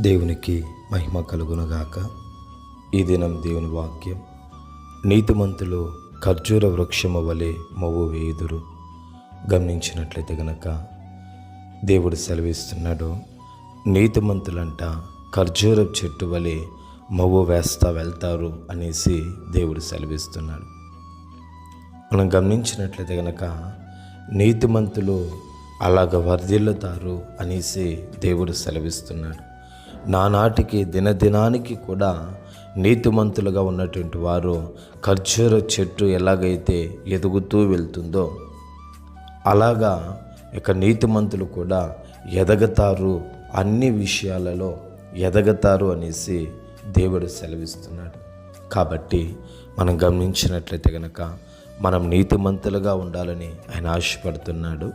దేవునికి మహిమ కలుగునగాక. ఈ దినం దేవుని వాక్యం. నీతిమంతులు ఖర్జూర వృక్షము వలె మవ్వు వేయుదురు. గమనించినట్లయితే గనక దేవుడు సెలవిస్తున్నాడు నీతిమంతులంట ఖర్జూర చెట్టు వలె మవ్వు వేస్తా వెళ్తారు అనేసి దేవుడు సెలవిస్తున్నాడు. మనం గమనించినట్లయితే గనక నీతిమంతులు అలాగ వర్ధిల్లుతారు అనేసి దేవుడు సెలవిస్తున్నాడు. నానాటికి దినదినానికి కూడా నీతిమంతులుగా ఉన్నటువంటి వారు ఖర్జూర చెట్టు ఎలాగైతే ఎదుగుతూ వెళ్తుందో అలాగా ఇక నీతిమంతులు కూడా ఎదగతారు అన్ని విషయాలలో ఎదగతారు అనేసి దేవుడు సెలవిస్తున్నాడు. కాబట్టి మనం గమనించినట్లయితే కనుక మనం నీతిమంతులుగా ఉండాలని ఆయన ఆశపడుతున్నాడు.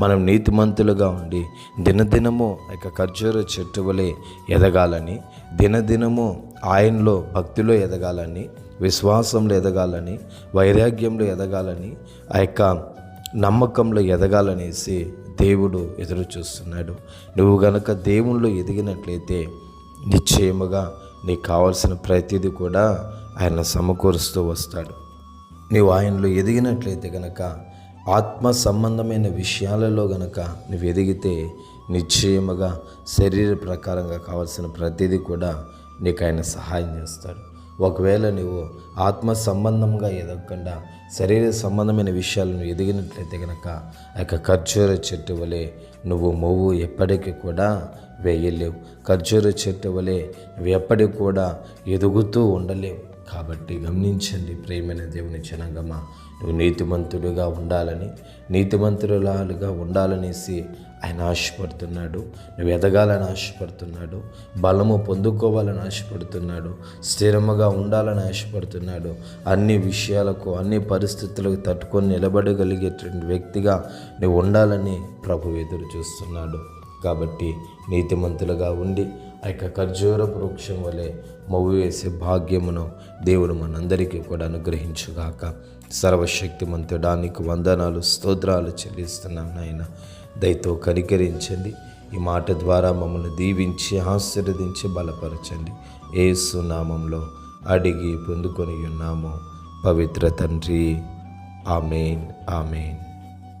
మనం నీతిమంతులుగా ఉండి దినదినము యొక్క ఖర్జూర చెట్టు వలె ఎదగాలని దినదినము ఆయనలో భక్తిలో ఎదగాలని విశ్వాసంలో ఎదగాలని వైరాగ్యంలో ఎదగాలని ఆ యొక్క నమ్మకంలో ఎదగాలనేసి దేవుడు ఎదురు చూస్తున్నాడు నువ్వు గనక దేవుళ్ళు ఎదిగినట్లయితే నిశ్చయముగా నీకు కావలసిన ప్రతిదీ కూడా ఆయన సమకూరుస్తూ వస్తాడు. నీవు ఆయనలో ఎదిగినట్లయితే గనక ఆత్మ సంబంధమైన విషయాలలో గనక నువ్వు ఎదిగితే నిశ్చయముగా శరీర ప్రకారంగా కావాల్సిన ప్రతిదీ కూడా నీకు ఆయన సహాయం చేస్తాడు. ఒకవేళ నువ్వు ఆత్మ సంబంధంగా ఎదగకుండా శరీర సంబంధమైన విషయాలను ఎదిగినట్లయితే కనుక ఆ యొక్క ఖర్జూర చెట్టు వలె నువ్వు మొవ్వు ఎప్పటికీ కూడా వేయలేవు. ఖర్జూర చెట్టు వలె నువ్వు ఎప్పటికి కూడా ఎదుగుతూ ఉండలేవు. కాబట్టి గమనించండి ప్రేమైన దేవుని జనగమ. నువ్వు నీతిమంతుడుగా ఉండాలని నీతిమంతురాలుగా ఉండాలనేసి ఆయన ఆశపడుతున్నాడు. నువ్వు ఎదగాలని ఆశపడుతున్నాడు. బలము పొందుకోవాలని ఆశపడుతున్నాడు. స్థిరముగా ఉండాలని ఆశపడుతున్నాడు. అన్ని విషయాలకు అన్ని పరిస్థితులకు తట్టుకొని నిలబడగలిగేటువంటి వ్యక్తిగా నువ్వు ఉండాలని ప్రభు ఎదురు చూస్తున్నాడు. కాబట్టి నీతిమంతులుగా ఉండి ఆ యొక్క ఖర్జూర వృక్షం వలె మవ్వు వేసే భాగ్యమును దేవుడు మనందరికీ కూడా అనుగ్రహించుగాక. సర్వశక్తిమంతుడానికి వందనాలు స్తోత్రాలు చెల్లిస్తున్నాం నాయన. దయతో కనికరించండి. ఈ మాట ద్వారా మమ్మల్ని దీవించి ఆశీర్వదించి బలపరచండి. ఏసు నామంలో అడిగి పొందుకొని ఉన్నాము. పవిత్ర తండ్రి. Amen amen.